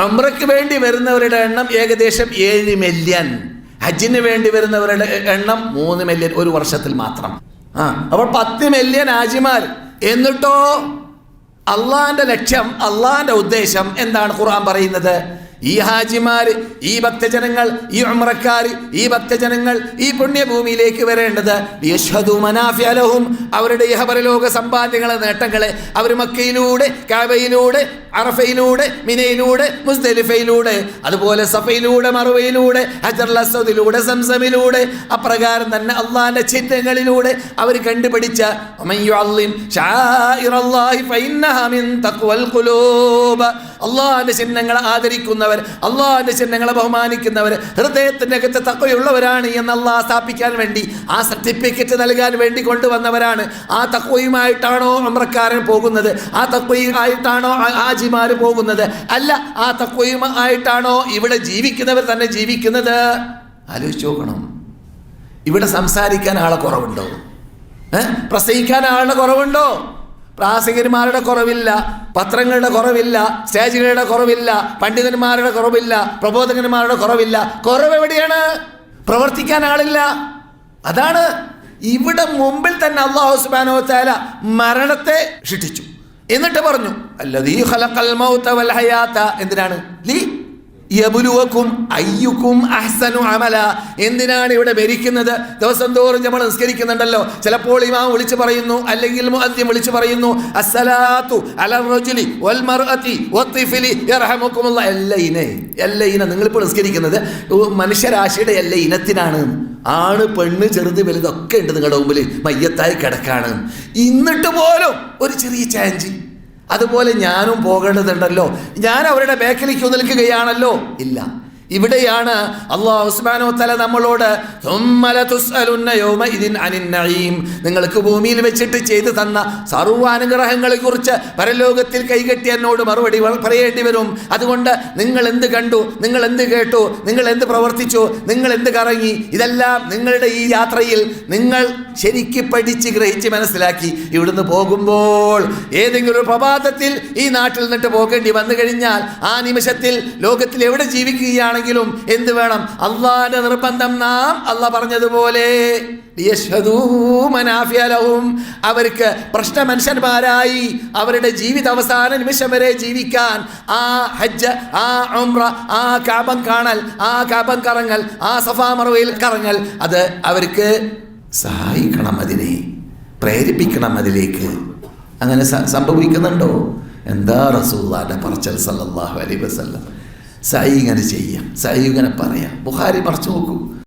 ഉംറയ്ക്ക് വേണ്ടി വരുന്നവരുടെ എണ്ണം ഏകദേശം ഏഴ് മില്യൺ ഹജ്ജിന് വേണ്ടി വരുന്നവരുടെ എണ്ണം മൂന്ന് മില്യൺ ഒരു വർഷത്തിൽ മാത്രം. ആ അപ്പോൾ പത്ത് മില്യൺ ഹാജിമാർ എന്നിട്ടോ അള്ളാന്റെ ലക്ഷ്യം അള്ളാന്റെ ഉദ്ദേശം എന്താണ് ഖുർആൻ പറയുന്നത്? ഈ ഹാജിമാർ ഈ ഭക്തജനങ്ങൾ ഈ ഉമ്രക്കാർ ഈ ഭക്തജനങ്ങൾ ഈ പുണ്യഭൂമിയിലേക്ക് വരേണ്ടത് യശ്വതു മനാഫിഅ അവരുടെ ഇഹപരലോക സമ്പാദ്യങ്ങളെ നേട്ടങ്ങളെ അവർ മക്കയിലൂടെ കാബയിലൂടെ അറഫയിലൂടെ മിനയിലൂടെ മുസ്ദലിഫയിലൂടെ അതുപോലെ സഫയിലൂടെ മറുവയിലൂടെ ഹജർ അസദിലൂടെ സംസമിലൂടെ അപ്രകാരം തന്നെ അള്ളാന്റെ ചിഹ്നങ്ങളിലൂടെ അവർ കണ്ടുപിടിച്ച അള്ളാഹിന്റെ ചിഹ്നങ്ങളെ ആദരിക്കുന്നവർ അള്ളാഹിന്റെ ചിഹ്നങ്ങളെ ബഹുമാനിക്കുന്നവർ ഹൃദയത്തിന്റെ അകത്ത് തക്കവയുള്ളവരാണ് എന്ന് അള്ളാഹ് സ്ഥാപിക്കാൻ വേണ്ടി ആ സർട്ടിഫിക്കറ്റ് നൽകാൻ വേണ്ടി കൊണ്ടുവന്നവരാണ്. ആ തക്വയുമായിട്ടാണോ അമ്രക്കാരൻ പോകുന്നത്? ആ തക്വയുമായിട്ടാണോ ആ ഹാജിമാർ പോകുന്നത്. അല്ല ആ തക്വയുമായിട്ടാണോ ഇവിടെ ജീവിക്കുന്നവർ തന്നെ ജീവിക്കുന്നത്? ആലോചിച്ച് നോക്കണം. ഇവിടെ സംസാരിക്കാൻ ആളെ കുറവുണ്ടോ? പ്രസംഗിക്കാൻ ആളുടെ കുറവുണ്ടോ? പ്രാസികന്മാരുടെ കുറവില്ല പത്രങ്ങളുടെ കുറവില്ല സ്റ്റേജുകളുടെ കുറവില്ല പണ്ഡിതന്മാരുടെ കുറവില്ല പ്രബോധകന്മാരുടെ കുറവില്ല. കുറവ് എവിടെയാണ്? പ്രവർത്തിക്കാൻ ആളില്ല. അതാണ് ഇവിടെ മുമ്പിൽ തന്നെ അള്ളാഹു സുബാനോ താല മരണത്തെ ശിക്ഷിച്ചു. എന്നിട്ട് പറഞ്ഞു അല്ലതീ ഖലഖൽ മൗത വൽ ഹയാത എന്തിനാണ്? ലീ യബുലുവക്കും അയ്യുക്കും അഹ്സനു അമല. എന്തിനാണ് ഇവിടെ ഭരിക്കുന്നത്? ദിവസം തോറും നമ്മൾ നിസ്കരിക്കുന്നുണ്ടല്ലോ. ചിലപ്പോൾ ഇമാം വിളിച്ചു പറയുന്നു അല്ലെങ്കിൽ മുഅദ്ദിം വിളിച്ചു പറയുന്നു അസ്സലാത്തു അലർ റജുലി വൽ മർഅതി വത്തിഫിലി യർഹമുക്കുമുള്ള എല്ലാ ഇനെ എല്ലാ ഇന നിങ്ങളിപ്പോൾ നിസ്കരിക്കുന്നത് മനുഷ്യരാശിയുടെ എല്ലാ ഇനത്തിനാണ് ആണ് പെണ്ണ് ചെറുത് വലുതൊക്കെ ഉണ്ട് നിങ്ങളുടെ മുമ്പിൽ. മയ്യത്തായി കിടക്കാണ്. ഇന്നിട്ട് പോലും ഒരു ചെറിയ ചാഞ്ചി അതുപോലെ ഞാനും പോകേണ്ടതുണ്ടല്ലോ. ഞാൻ അവരുടെ ബാക്കിലേക്ക് നിൽക്കുകയാണല്ലോ ഇല്ല. ഇവിടെയാണ് അള്ളാഹു ഉസ്മാനോ തല നമ്മളോട് നിങ്ങൾക്ക് ഭൂമിയിൽ വെച്ചിട്ട് ചെയ്തു തന്ന സർവാനുഗ്രഹങ്ങളെ കുറിച്ച് പരലോകത്തിൽ കൈകെട്ടി എന്നോട് മറുപടി പറയേണ്ടി വരും. അതുകൊണ്ട് നിങ്ങൾ എന്ത് കണ്ടു? നിങ്ങൾ എന്ത് കേട്ടു? നിങ്ങൾ എന്ത് പ്രവർത്തിച്ചു? നിങ്ങൾ എന്ത് കറങ്ങി? ഇതെല്ലാം നിങ്ങളുടെ ഈ യാത്രയിൽ നിങ്ങൾ ശരിക്ക് പഠിച്ച് ഗ്രഹിച്ച് മനസ്സിലാക്കി. ഇവിടുന്ന് പോകുമ്പോൾ ഏതെങ്കിലും ഒരു പ്രഭാതത്തിൽ ഈ നാട്ടിൽ നിന്നിട്ട് പോകേണ്ടി വന്നു കഴിഞ്ഞാൽ ആ നിമിഷത്തിൽ ലോകത്തിൽ എവിടെ ജീവിക്കുകയാണെങ്കിൽ ജീവിക്കുകയാണെങ്കിലും എന്ത് വേണം? അള്ളാന്റെ നിർബന്ധം നാം അല്ല പറഞ്ഞതുപോലെ. അവർക്ക് പ്രശ്ന മനുഷ്യന്മാരായി. അവരുടെ ജീവിത അവസാന നിമിഷം വരെ ജീവിക്കാൻ ആ ഹജ്ജ് ആ ഉംറ ആ കാബം കാണൽ ആ കാബം കറങ്ങൽ ആ സഫാമറവയിൽ കറങ്ങൽ അത് അവർക്ക് സഹായിക്കണം അതിനെ. പ്രേരിപ്പിക്കണം അതിലേക്ക്. അങ്ങനെ സംഭവിക്കുന്നുണ്ടോ? എന്താ റസൂള്ളാന്റെ പറച്ചൽ സല്ലാഹു അലൈഹി വസല്ലം? സായി ഇങ്ങനെ ചെയ്യാം സായി ഇങ്ങനെ പറയാം. ബുഹാരി മറച്ചു നോക്കൂ.